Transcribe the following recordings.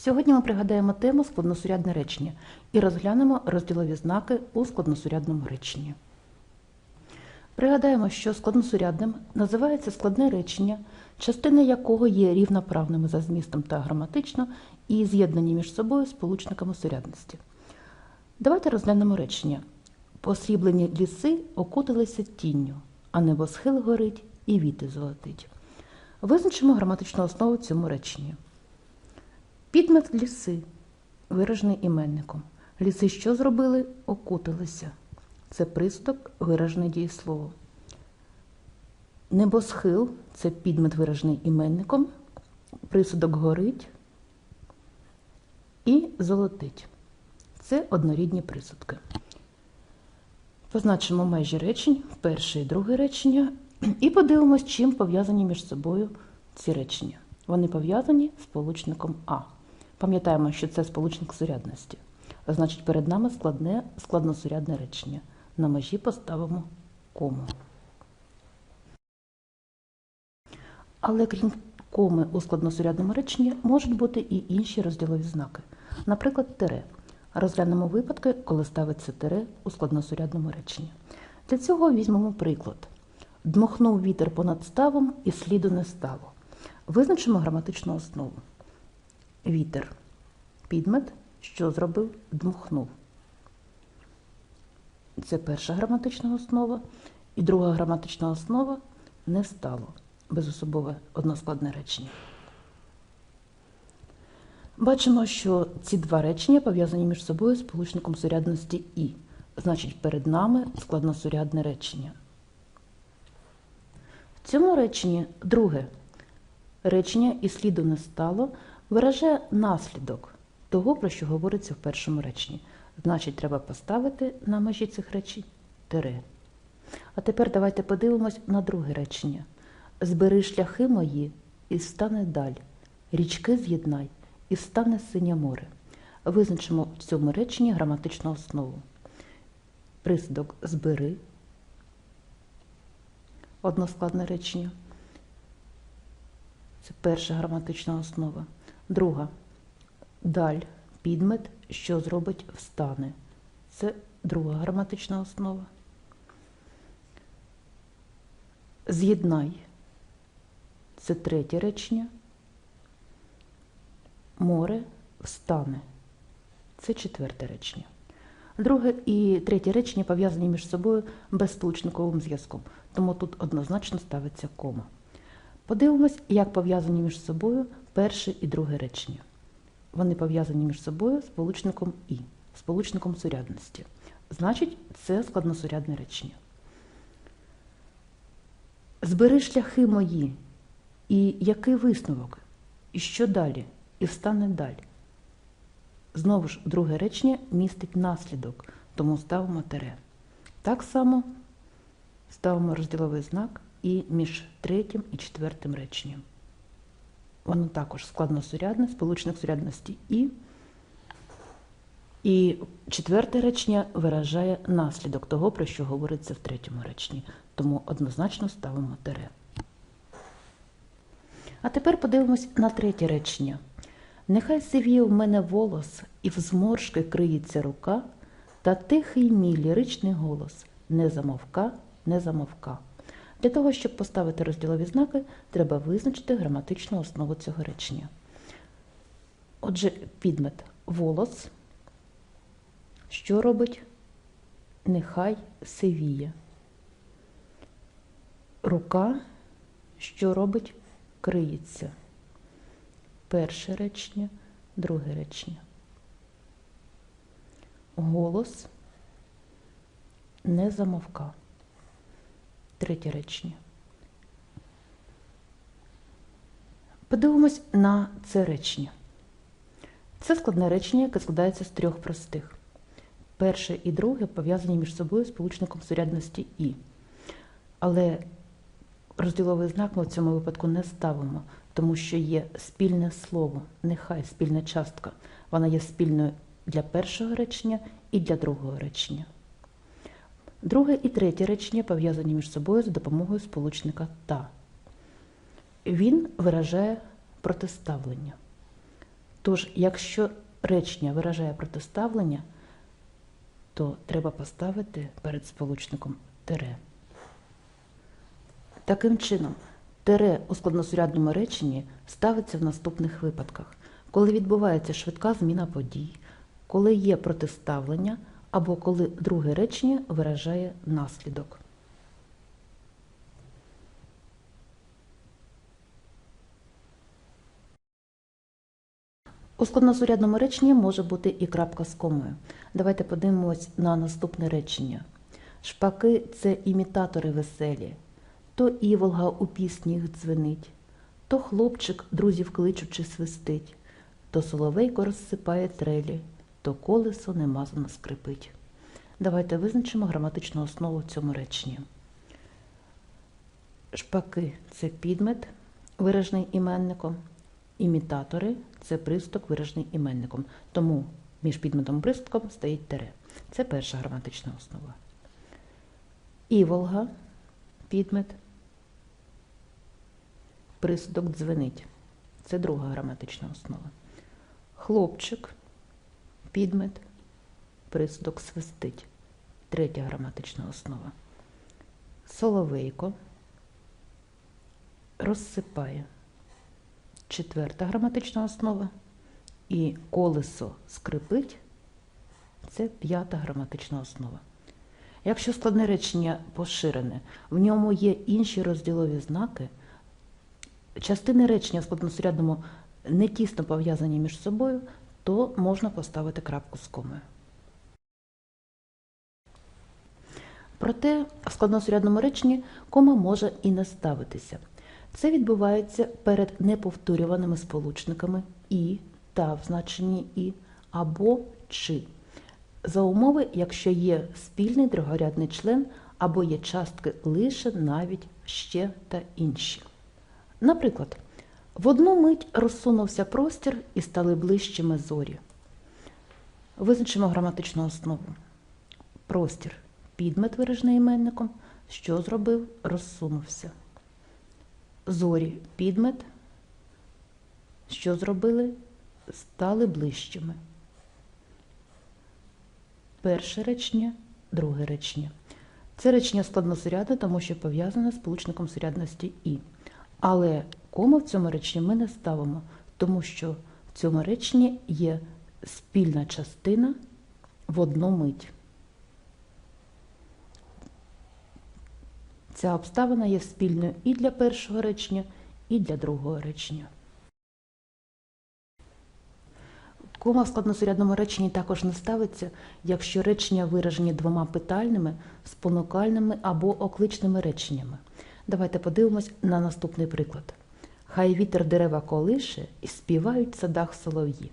Сьогодні ми пригадаємо тему складносурядне речення і розглянемо розділові знаки у складносурядному реченні. Пригадаємо, що складносурядним називається складне речення, частини якого є рівноправними за змістом та граматично і з'єднані між собою сполучниками сурядності. Давайте розглянемо речення. Посріблені ліси окуталися тінню, а небосхил горить і віти золотить. Визначимо граматичну основу цьому реченні. Підмет ліси, виражений іменником. Ліси що зробили? Окуталися. Це приступ, виражений дієслово. Небосхил це підмет, виражений іменником. Присудок горить і золотить. Це однорідні присудки. Позначимо межі речень, перше і друге речення, і подивимось, чим пов'язані між собою ці речення. Вони пов'язані з сполучником А. Пам'ятаємо, що це сполучник сурядності. Значить, перед нами складне складносурядне речення. На межі поставимо кому. Але крім коми у складносурядному реченні можуть бути і інші розділові знаки. Наприклад, тире. Розглянемо випадки, коли ставиться тире у складносурядному реченні. Для цього візьмемо приклад. Дмухнув вітер понад ставом і сліду не стало. Визначимо граматичну основу. Вітер. Підмет, що зробив, дмухнув. Це перша граматична основа. І друга граматична основа не стало. Безособове односкладне речення. Бачимо, що ці два речення пов'язані між собою сполучником сурядності І. Значить, перед нами складносурядне речення. В цьому реченні друге речення і сліду не стало виражає наслідок того, про що говориться в першому реченні. Значить, треба поставити на межі цих речень тире. А тепер давайте подивимось на друге речення. Збери шляхи мої і стане даль, річки з'єднай і стане синє море. Визначимо в цьому реченні граматичну основу. Присудок збери. Односкладне речення. Це перша граматична основа. Друга даль підмет, що зробить встане. Це друга граматична основа. З'єднай. Це третє речення. Море встане. Це четверте речення. Друге і третє речення пов'язані між собою безсполучниковим зв'язком, тому тут однозначно ставиться кома. Подивимось, як пов'язані між собою перше і друге речення. Вони пов'язані між собою сполучником І, сполучником сурядності. Значить, це складносурядне речення. Збери шляхи мої, і який висновок? І що далі? І встане далі. Знову ж, друге речення містить наслідок, тому ставимо тере. Так само ставимо розділовий знак і між третім і четвертим реченням. Воно також складносурядне, сполучник сурядності І. І четверте речення виражає наслідок того, про що говориться в третьому реченні. Тому однозначно ставимо тере. А тепер подивимось на третє речення. Нехай сивіє в мене волос, і в зморшки криється рука, та тихий мій ліричний голос не замовка, не замовка. Для того, щоб поставити розділові знаки, треба визначити граматичну основу цього речення. Отже, підмет волос, що робить нехай сивіє. Рука, що робить криється. Перше речення, друге речення. Голос не замовка. Третє речення. Подивимось на це речення. Це складне речення, яке складається з трьох простих. Перше і друге пов'язані між собою сполучником сурядності І. Але розділовий знак ми в цьому випадку не ставимо, тому що є спільне слово, нехай спільна частка. Вона є спільною для першого речення і для другого речення. Друге і третє речення пов'язані між собою за допомогою сполучника та. Він виражає протиставлення. Тож, якщо речення виражає протиставлення, то треба поставити перед сполучником тире. Таким чином, тире у складносурядному реченні ставиться в наступних випадках, коли відбувається швидка зміна подій, коли є протиставлення або коли друге речення виражає наслідок. У складносурядному реченні може бути і крапка з комою. Давайте подивимось на наступне речення. Шпаки це імітатори веселі. То іволга у пісні дзвенить, то хлопчик друзів кличучи свистить, то соловейко розсипає трелі, то колесо немазано скрипить. Давайте визначимо граматичну основу в цьому реченні. Шпаки це підмет, виражений іменником. Імітатори це приступ, виражений іменником. Тому між підметом і приступом стоїть тире. Це перша граматична основа. Іволга, підмет, присудок дзвенить. Це друга граматична основа. Хлопчик, підмет, присудок свистить. Третя граматична основа. Соловейко розсипає. Четверта граматична основа. І колесо скрипить це п'ята граматична основа. Якщо складне речення поширене, в ньому є інші розділові знаки, частини речення в складносурядному не тісно пов'язані між собою, то можна поставити крапку з комою. Проте в складносурядному реченні кома може і не ставитися. Це відбувається перед неповторюваними сполучниками і та в значенні і або чи. За умови, якщо є спільний другорядний член або є частки лише навіть ще та інші. Наприклад, в одну мить розсунувся простір і стали ближчими зорі. Визначимо граматичну основу. Простір підмет виражений іменником, що зробив, розсунувся. Зорі підмет, що зробили, стали ближчими. Перше речення, друге речення. Це речення складносурядне, тому що пов'язане з сполучником сурядності і. Але кому в цьому реченні ми не ставимо, тому що в цьому реченні є спільна частина в одну мить. Ця обставина є спільною і для першого речення, і для другого речення. Кома в складносурядному реченні також не ставиться, якщо речення виражені двома питальними, спонукальними або окличними реченнями. Давайте подивимось на наступний приклад. Хай вітер дерева колише і співають в садах солов'ї.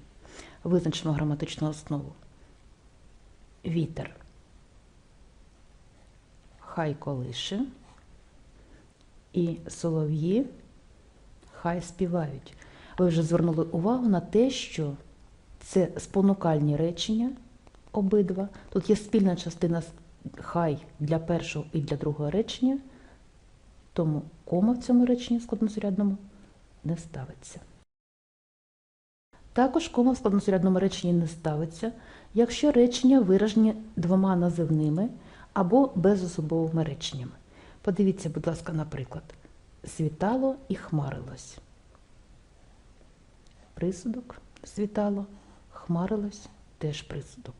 Визначимо граматичну основу. Вітер. Хай колише. І солов'ї хай співають. Ви вже звернули увагу на те, що це спонукальні речення обидва. Тут є спільна частина хай для першого і для другого речення, тому кома в цьому реченні складносурядному не ставиться. Також кома в складносурядному реченні не ставиться, якщо речення виражені двома називними або безособовими реченнями. Подивіться, будь ласка, наприклад, світало і хмарилось. Присудок світало, хмарилось теж присудок.